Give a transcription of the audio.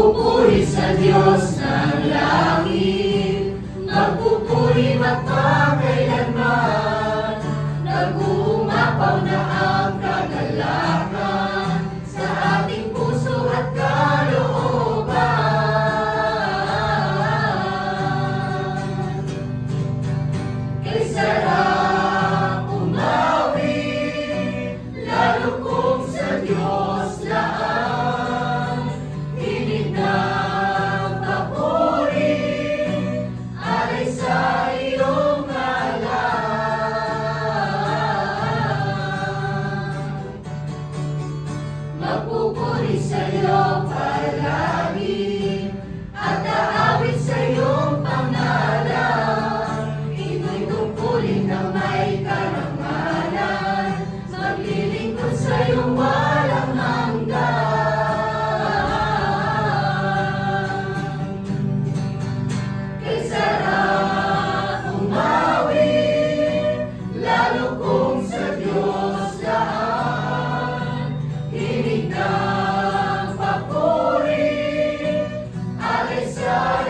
Magpupuri sa Diyos ng langit, magpupuri magpakailanman, nag-uumapaw na ang kagalakan sa ating puso at kalooban. Kay sarap umawi, lalo kong sa Diyos say Lord.